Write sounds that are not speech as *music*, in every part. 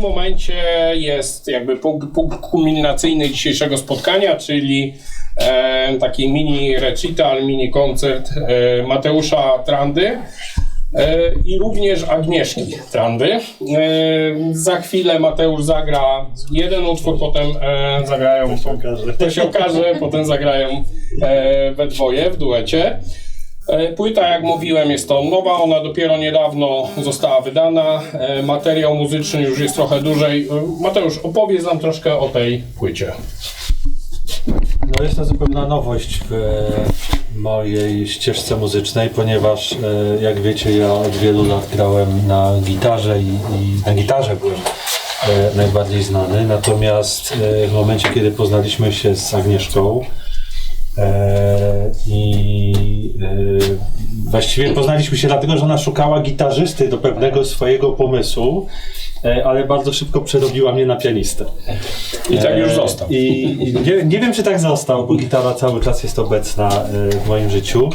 tym momencie jest jakby punkt, punkt kulminacyjny dzisiejszego spotkania, czyli e, taki mini recital, mini koncert e, Mateusza Trandy. E, I również Agnieszki Trandy. E, za chwilę Mateusz zagra jeden utwór, potem e, zagrają. To się okaże. To się okaże, potem zagrają we dwoje w duecie. E, Płyta, jak mówiłem, jest to nowa, ona dopiero niedawno została wydana. E, Materiał muzyczny już jest trochę dłużej. E, Mateusz, opowiedz nam troszkę o tej płycie. No jest to zupełna nowość w mojej ścieżce muzycznej, ponieważ jak wiecie ja od wielu lat grałem na gitarze i, i na gitarze byłem najbardziej znany. Natomiast w momencie, kiedy poznaliśmy się z Agnieszką e, i e, właściwie poznaliśmy się dlatego, że ona szukała gitarzysty do pewnego swojego pomysłu, e, ale bardzo szybko przerobiła mnie na pianistę. I tak już E, został. I, i nie, nie wiem, czy tak został, bo gitara cały czas jest obecna w moim życiu,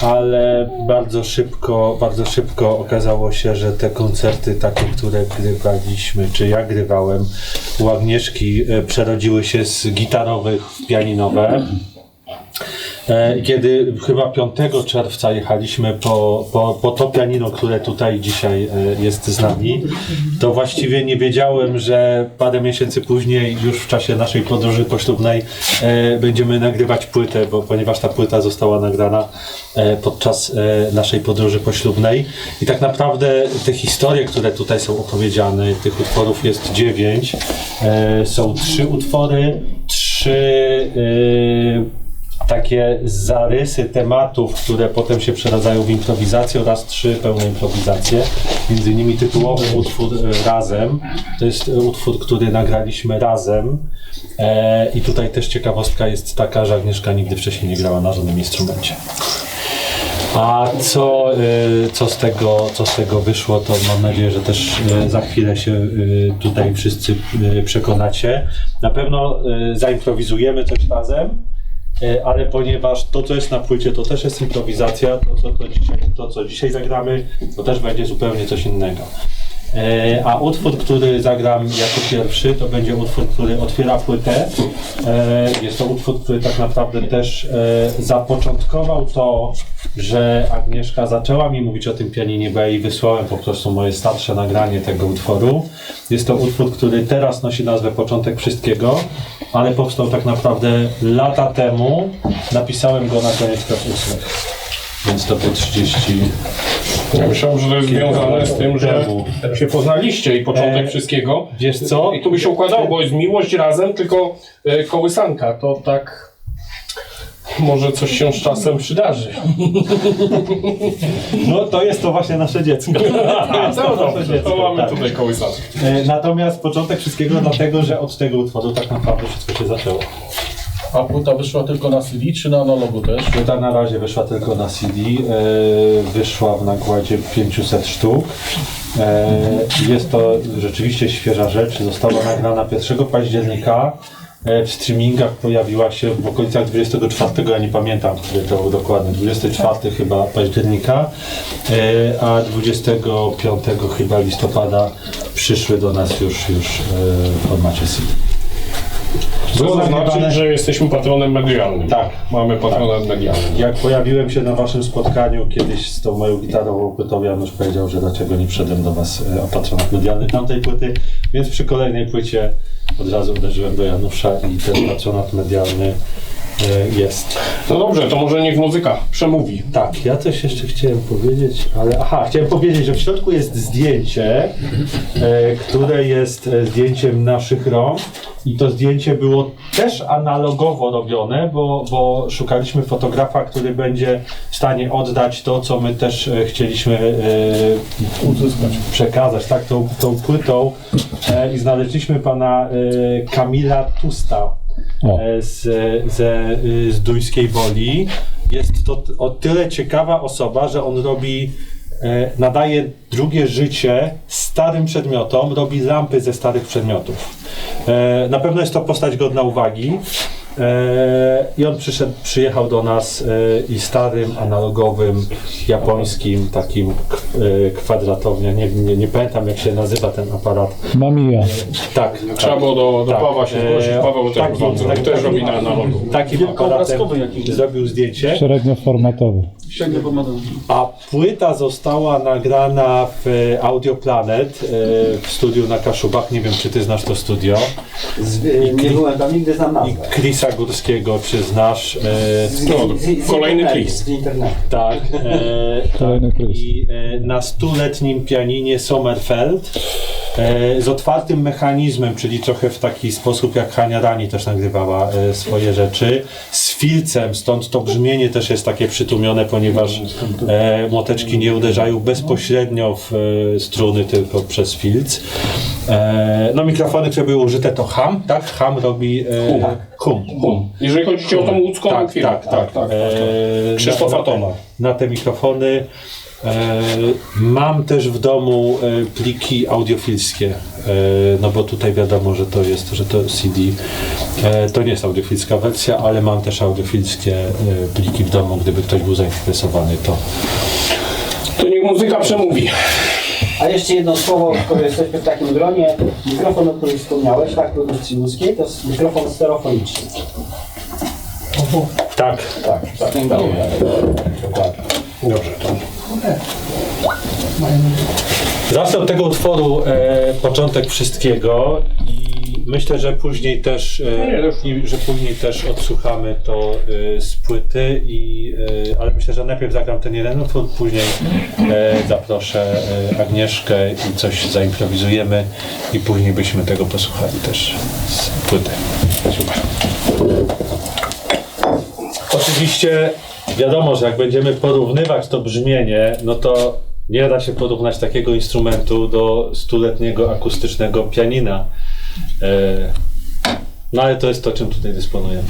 ale bardzo szybko, bardzo szybko okazało się, że te koncerty takie, które grywaliśmy, czy ja grywałem u Agnieszki, przerodziły się z gitarowych w pianinowe. E, Kiedy chyba 5 czerwca jechaliśmy po, po, po to pianino, które tutaj dzisiaj e, jest z nami, to właściwie nie wiedziałem, że parę miesięcy później, już w czasie naszej podróży poślubnej, e, będziemy nagrywać płytę, bo ponieważ ta płyta została nagrana podczas naszej podróży poślubnej. I tak naprawdę te historie, które tutaj są opowiedziane, tych utworów jest dziewięć. Są trzy utwory, trzy takie zarysy tematów, które potem się przeradzają w improwizację oraz trzy pełne improwizacje. Między innymi tytułowy utwór e, Razem. To jest e, utwór, który nagraliśmy razem. E, I tutaj też ciekawostka jest taka, że Agnieszka nigdy wcześniej nie grała na żadnym instrumencie. A co, y, co, z tego, co z tego wyszło, to mam nadzieję, że też y, za chwilę się y, tutaj wszyscy przekonacie. Na pewno zaimprowizujemy coś razem, ale ponieważ to, co jest na płycie, to też jest improwizacja, to, co, to, dzisiaj, to, co dzisiaj zagramy, to też będzie zupełnie coś innego. E, A utwór, który zagram jako pierwszy, to będzie utwór, który otwiera płytę. E, Jest to utwór, który tak naprawdę też e, zapoczątkował to, że Agnieszka zaczęła mi mówić o tym pianinie, bo ja jej wysłałem po prostu moje starsze nagranie tego utworu. Jest to utwór, który teraz nosi nazwę Początek Wszystkiego, ale powstał tak naprawdę lata temu. Napisałem go na koniec klas ósmych. Więc to po 30 Ja myślałem, że to jest związane z tym, że się poznaliście i początek E, wszystkiego. Wiesz co? I tu by się układało, bo jest miłość razem, tylko e, kołysanka. To tak. Może coś się z czasem przydarzy. *laughs* No to jest to właśnie nasze dziecko. *laughs* To jest No to nasze dobrze, dziecko, to mamy tak. tutaj kołysankę. E, Natomiast początek wszystkiego dlatego, że od tego utworu tak naprawdę wszystko się zaczęło. A płyta wyszła tylko na CD czy na analogu też? Płyta na razie wyszła tylko na CD, e, wyszła w nakładzie 500 sztuk. E, Jest to rzeczywiście świeża rzecz, została nagrana 1 października. E, W streamingach pojawiła się w okolicach 24, ja nie pamiętam, który to był dokładnie, 24 chyba października, e, a 25 chyba listopada przyszły do nas już, już e, w formacie CD. Nagrywane- znaczy, że jesteśmy patronem medialnym. Tak. Mamy patronat medialny. Jak pojawiłem się na waszym spotkaniu kiedyś z tą moją gitarową płytą, Janusz powiedział, że dlaczego nie wszedłem do was e, o patronat medialny tamtej płyty, więc przy kolejnej płycie od razu uderzyłem do Janusza i ten patronat medialny jest. No dobrze, to może niech muzyka przemówi. Tak, ja coś jeszcze chciałem powiedzieć, ale aha, chciałem powiedzieć, że w środku jest zdjęcie, e, które jest e, zdjęciem naszych rąk. I to zdjęcie było też analogowo robione, bo, bo szukaliśmy fotografa, który będzie w stanie oddać to, co my też e, chcieliśmy e, uzyskać, przekazać, tak, tą, tą płytą. E, i znaleźliśmy pana e, Kamila Tusta. e, z, ze, y, z Duńskiej Woli. Jest to o tyle ciekawa osoba, że on robi, e, nadaje drugie życie starym przedmiotom, robi lampy ze starych przedmiotów. E, Na pewno jest to postać godna uwagi. E, I on przyszedł, przyjechał do nas e, i starym, analogowym, japońskim, takim k- e, kwadratownia, nie, nie, nie pamiętam jak się nazywa ten aparat. Mamiya. Tak, Trzeba było do, do Tak. Pawła się zgłosić. Paweł też, taki- taki- też robi na analogu. takim aparatem zrobił zdjęcie. Średnioformatowy. A płyta została nagrana w Audio Planet w studiu na Kaszubach. Nie wiem, czy ty znasz to studio. Z, nie byłem tam, nigdy znam I nazwę. Chrisa Górskiego, czy znasz? E, No, kolejny Chris. Z internetu. tak. E, Kolejny tak. I e, na stuletnim pianinie Sommerfeld z otwartym mechanizmem, czyli trochę w taki sposób jak Hania Rani też nagrywała e, swoje rzeczy. Z filcem, stąd to brzmienie też jest takie przytłumione, ponieważ e, młoteczki nie uderzają bezpośrednio w e, struny, tylko przez filc. E, no mikrofony, które były użyte to Ham, tak? Ham robi e, hum. hum. Jeżeli chodzi o tą łódzką Tak, firmę. tak, tak. tak. E, Krzysztofa na- Toma. Na te mikrofony. E, mam też w domu e, pliki audiofilskie, e, no bo tutaj wiadomo, że to jest, że to CD. E, to nie jest audiofilska wersja, ale mam też audiofilskie e, pliki w domu, gdyby ktoś był zainteresowany, to To niech muzyka przemówi. A jeszcze jedno słowo, skoro jesteśmy w takim gronie. Mikrofon, o którym wspomniałeś, tak, produkcji łódzkiej, to jest mikrofon stereofoniczny. tak. Tak, tak. Dokładnie. Dobrze, to Zacznę od tego utworu e, początek wszystkiego i myślę, że później też, e, i, że później też odsłuchamy to e, z płyty, i, e, ale myślę, że najpierw zagram ten jeden utwór, później e, zaproszę e, Agnieszkę i coś zaimprowizujemy i później byśmy tego posłuchali też z płyty. Super. Oczywiście wiadomo, że jak będziemy porównywać to brzmienie, no to nie da się porównać takiego instrumentu do stuletniego akustycznego pianina. E, No ale to jest to, czym tutaj dysponujemy.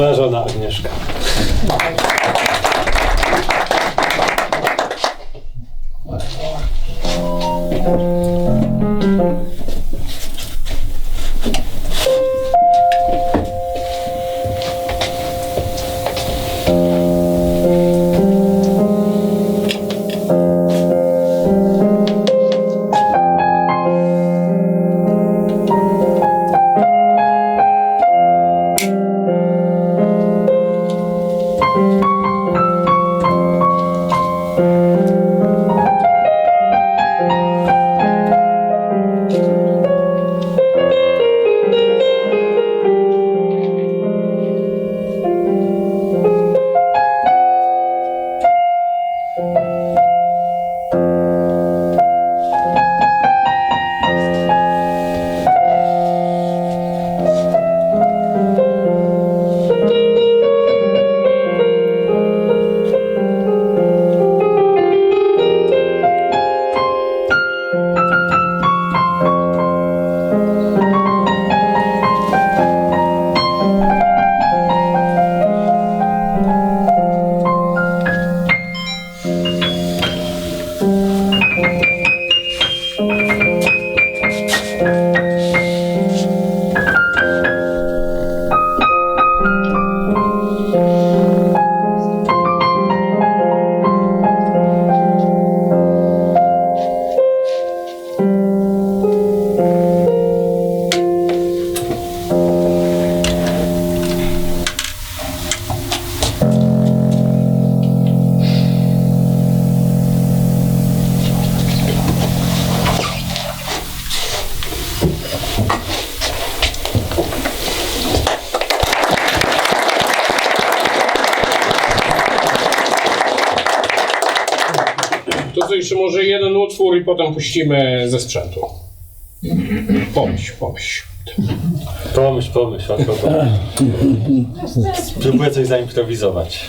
Moja żona Agnieszka. I potem puścimy ze sprzętu. Pomyśl, pomyśl. Pomyśl, pomyśl, o kogo. Spróbuję coś zaimprowizować.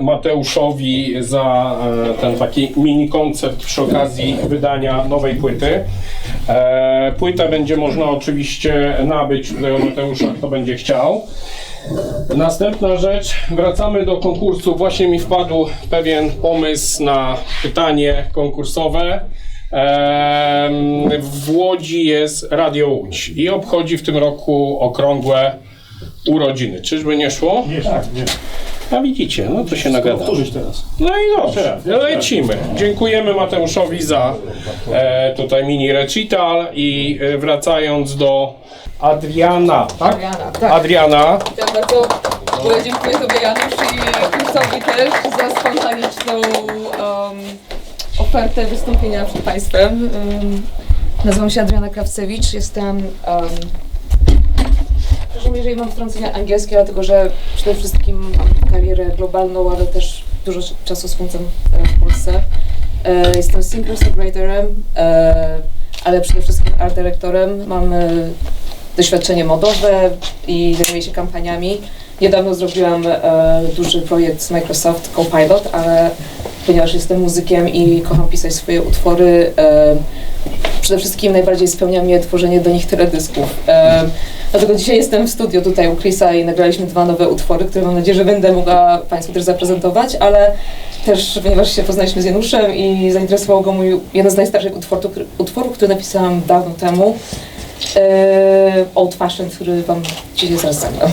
Mateuszowi za e, ten taki mini koncert przy okazji wydania nowej płyty. E, Płytę będzie można oczywiście nabyć u Mateusza, kto będzie chciał. Następna rzecz, wracamy do konkursu. Właśnie mi wpadł pewien pomysł na pytanie konkursowe. Em, W Łodzi jest Radio Łódź i obchodzi w tym roku okrągłe urodziny. Czyżby nie szło? Nie, tak, nie. A widzicie, no to się nagada. Powtórzyć teraz. No i dobrze, lecimy. Dziękujemy Mateuszowi za e, tutaj mini recital i e, wracając do Adriana, tak? Adriana, tak. Adriana, Ja bardzo dziękuję Tobie Janusz i Kursowi też za spontaniczną um, ofertę wystąpienia przed Państwem. Um, nazywam się Adriana Krawcewicz, jestem... Um, przepraszam, jeżeli mam wtrącenia angielskie, dlatego że przede wszystkim mam karierę globalną, ale też dużo czasu spędzam w Polsce. E, Jestem singer-songwriterem, e, ale przede wszystkim art dyrektorem. Mam e, doświadczenie modowe i zajmuję się kampaniami. Niedawno zrobiłam duży projekt z Microsoft Copilot, ale ponieważ jestem muzykiem i kocham pisać swoje utwory, przede wszystkim najbardziej spełnia mnie tworzenie do nich teledysków. E, dlatego dzisiaj jestem w studiu tutaj u Chrisa i nagraliśmy dwa nowe utwory, które mam nadzieję, że będę mogła Państwu też zaprezentować, ale też ponieważ się poznaliśmy z Januszem i zainteresował go mój jeden z najstarszych utworów, utworów który napisałam dawno temu, e, Old Fashioned, który Wam dzisiaj zaraz zagram.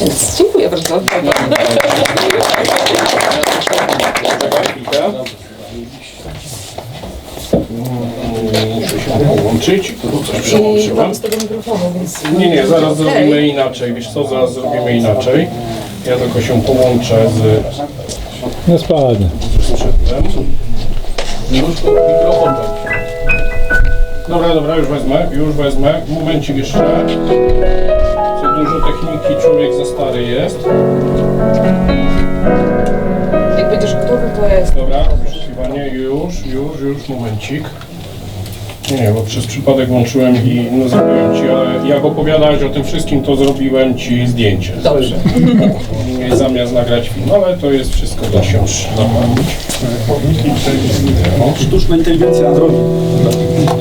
Więc dziękuję bardzo. Mm, Muszę się połączyć, coś I przełączyłem. mam z tego mikrofonu, więc... Nie, nie, zaraz zrobimy inaczej, wiesz co, zaraz zrobimy inaczej. Ja tylko się połączę z No spalnie. sprzętem. Już mikrofon będzie. Dobra, dobra, już wezmę, już wezmę. Momencik jeszcze. Co dużo techniki, człowiek za stary jest. Jak będziesz gotowy, to ja jestem. Dobra, już, już, już, momencik. Nie, nie, bo przez przypadek włączyłem i no zrobiłem ci, ale jak opowiadałeś o tym wszystkim, to zrobiłem ci zdjęcie. Dobrze. Nie Zamiast nagrać film, ale to jest wszystko da się. Sztuczna inteligencja na drogi.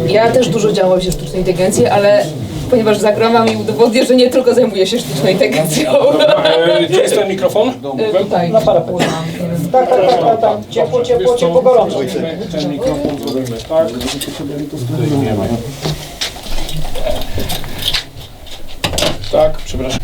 Ja też dużo działam się w sztucznej inteligencji, ale ponieważ zagram wam i udowodnię, że nie tylko zajmuję się sztuczną inteligencją. E, gdzie jest ten mikrofon? E, Tutaj. Na parapetie. Tak, tak, tak, tak, tak. Ciepło, ciepło, ciepło, gorąco. Ten mikrofon zrobimy tak. Tak, przepraszam.